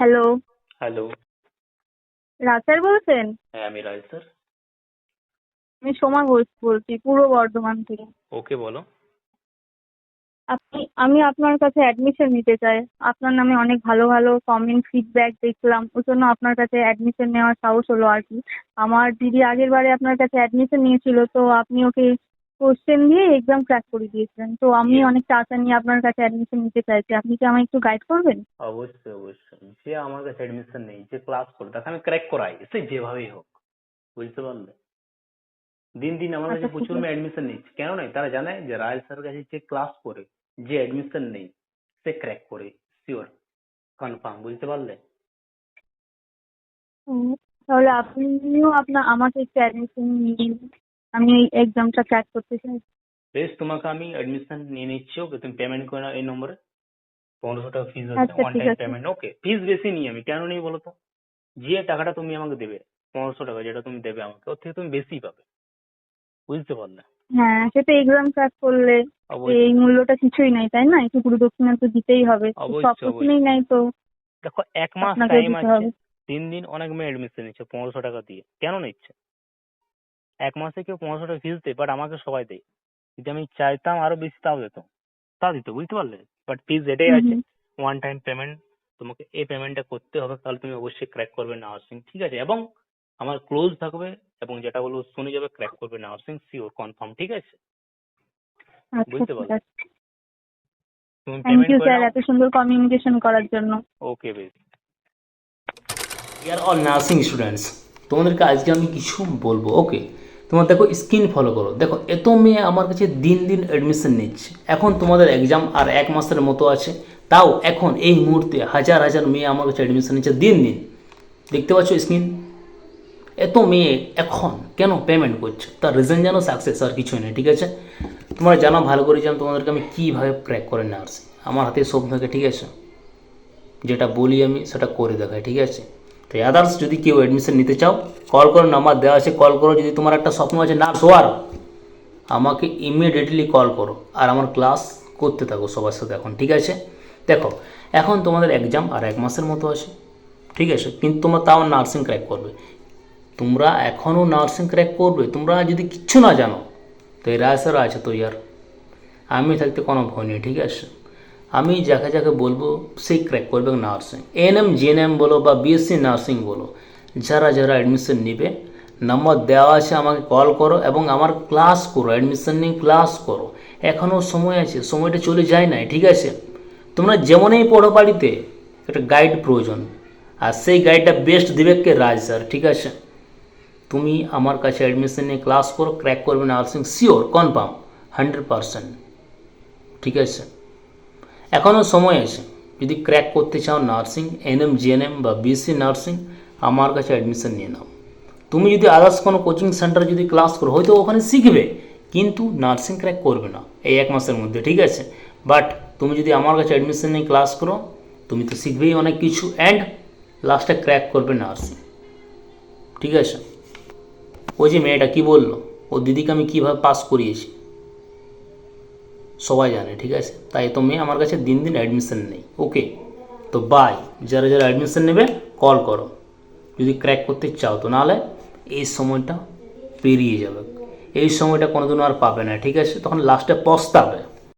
Hello hello রাজ sir বলছেন? হ্যাঁ আমি রাজ স্যার। আমি সোমা ঘোষ বলছি পূর্ব বর্ধমান থেকে। ওকে বলো। আপনি আমি আপনার কাছে অ্যাডমিশন নিতে চাই। আপনার নামে অনেক ভালো ভালো কমেন্ট ফিডব্যাক দেখলাম। ওই জন্য আপনার কাছে অ্যাডমিশন নেওয়ার সাহস হলো আর কি। আমার দিদি আগের বারে আপনার কাছে অ্যাডমিশন নিয়েছিল তো আপনি ওকে কোশ্চেন দিয়ে এক্সাম ক্র্যাক করে দিয়েছিলেন। তো আমি অনেক চাচা নিয়ে আপনার কাছে অ্যাডমিশন নিতে চাইছি। আপনি কি আমায় একটু গাইড করবেন? অবশ্যই অবশ্যই। যে আমার কাছে অ্যাডমিশন নেই যে ক্লাস করে তাকে আমি ক্র্যাক করাই সে যেভাবেই হোক। বুঝতে পারলে? দিন দিন আমার কাছে আচ্ছা, প্রচুর মেয়ে অ্যাডমিশন নিচ্ছে। কেন নয়? তারা জানে যে রাজ স্যারের কাছে যে ক্লাস করে যে অ্যাডমিশন নেই সে ক্র্যাক করে। শিওর কনফার্ম বুঝতে পারলে? তাহলে আপনিও আপনার আমাকে একটু অ্যাডমিশন নিয়ে আমি এই এক্সামটা ক্র্যাক করতে চাই বেশ তোমাকে আমি অ্যাডমিশন নিয়ে নিচ্ছি ওকে তুমি পেমেন্ট করে নাও এই নম্বরে। পনেরোশো টাকা আচ্ছা, হচ্ছে one time. Payment okay fees বেশি নিই আমি কেন নিই বলো তো? যে টাকাটা তুমি আমাকে দেবে পনেরোশো টাকা যেটা তুমি দেবে আমাকে ওর থেকে তুমি বেশি পাবে। বুঝতে পারলে? হ্যাঁ সেটা এক্সাম ক্র্যাক করলে অবশ্যই। এই মূল্যটা কিছুই নাই তাই না? একটু গুরু দক্ষিণা তো দিতেই হবে অবশ্যই, সব কিছুই নাই তো। দেখো এক মাস টাইম আছে। তিন দিন অনেক মেয়ে এডমিশন নিচ্ছে পনেরোশো টাকা দিয়ে। কেন নিচ্ছে? এক মাসে কেউ পনেরোশো টাকা ফিস দেয় বাট আমাকে সবাই দেয়। যদি আমি চাইতাম আরও বেশি তাও দিত। তা দিত বুঝতে পারলে? বাট ফিস এটাই আছে। ওয়ান টাইম পেমেন্ট তোমাকে এই পেমেন্টটা করতে হবে তাহলে তুমি অবশ্যই ক্র্যাক করবে নার্সিং ঠিক আছে? এবং আমার ক্লোজ থাকবে এবং যেটা বলব শুনে যাবে ক্র্যাক করবে নার্সিং সিওর কনফার্ম ঠিক আছে? আচ্ছা বুঝতে পারলে? তুমি থ্যাংক পেমেন্ট স্যার এত সুন্দর কমিউনিকেশন করার জন্য। ওকে বেশ ইয়ার অল নার্সিং স্টুডেন্টস তোমাদেরকে আজকে আমি কিছু বলব ওকে তোমার দেখো স্ক্রিন ফলো করো। দেখো, এত মেয়ে আমার কাছে দিন দিন অ্যাডমিশন নিচ্ছে। এখন তোমাদের এক্সাম আর এক মাসের মতো আছে। তাও এখন এই মুহূর্তে হাজার হাজার মেয়ে আমার কাছে অ্যাডমিশন নিচ্ছে দিন দিন। দেখতে পাচ্ছ স্ক্রিন এত মেয়ে এখন কেন পেমেন্ট করছে? তার রিজন যেন সাকসেস আর কিছুই নেই, ঠিক আছে? তোমরা জানো, ভালো করে জানো, তোমাদেরকে আমি কীভাবে ক্র্যাক করে নার্সিং আমার হাতে সব থাকে, ঠিক আছে? যেটা বলি আমি, সেটা করে দেখাই ঠিক আছে? তো আদার্স যদি কেউ অ্যাডমিশন নিতে চাও কল করো নাম্বার দেওয়া আছে কল করো। যদি তোমার একটা স্বপ্ন আছে নার্স হওয়ার আমাকে ইমিডিয়েটলি কল করো। আর আমার ক্লাস করতে থাকো, সবার সাথে এখন, ঠিক আছে? দেখো, এখন তোমাদের এক্সাম আর এক মাসের মতো আছে, ঠিক আছে? কিন্তু তোমরা তাও নার্সিং ক্র্যাক করবে। তোমরা এখনও নার্সিং ক্র্যাক করবে, তোমরা যদি কিচ্ছু না জানো, তো রায়সার আছে তো ইয়ার, আমি থাকতে কোনো ভয় নেই, ঠিক আছে? আমি যাকে যাকে বলব সেই ক্র্যাক করবে nursing N M ANM GNM বলো বা বিএসসি নার্সিং বলো, যারা যারা অ্যাডমিশন নেবে নাম্বার দেওয়া আছে আমাকে কল করো এবং আমার ক্লাস করো অ্যাডমিশন নিয়ে ক্লাস করো। এখনও সময় আছে, সময়টা চলে যায় না ঠিক আছে? তোমরা যেমনই পড়ো বাড়িতে, একটা গাইড প্রয়োজন। আর সেই গাইডটা বেস্ট দিবে কে? রাজ স্যার ঠিক আছে? তুমি আমার কাছে অ্যাডমিশন নিয়ে ক্লাস করো ক্র্যাক করবে nursing sure confirm hundred percent ঠিক আছে? এখনও সময় আছে। যদি ক্র্যাক করতে চাও নার্সিং এনএম জিএনএম বা বিএসসি নার্সিং আমার কাছে অ্যাডমিশন নিয়ে নাও। তুমি যদি আদার্স কোনো কোচিং সেন্টার যদি ক্লাস করো, হয়তো ওখানে শিখবে, কিন্তু নার্সিং ক্র্যাক করবে না এই এক মাসের মধ্যে, ঠিক আছে? বাট তুমি যদি আমার কাছে অ্যাডমিশন নিয়ে ক্লাস করো, তুমি তো শিখবেই অনেক কিছু অ্যান্ড লাস্টে ক্র্যাক করবে নার্সিং ঠিক আছে? ওই যে মেয়েটা কি বলল? ও দিদিকে আমি কীভাবে পাস করিয়েছি? সবাই জানে, ঠিক আছে? তাই তো মেয়ে আমার কাছে দিন দিন অ্যাডমিশন নেই ওকে তো বাই যারা যারা অ্যাডমিশন নেবে কল করো। যদি ক্র্যাক করতে চাও তো, নাহলে এই সময়টা পেরিয়ে যাবে। এই সময়টা কোনোদিনও আর পাবে না, ঠিক আছে? তখন লাস্টে পস্তাবে।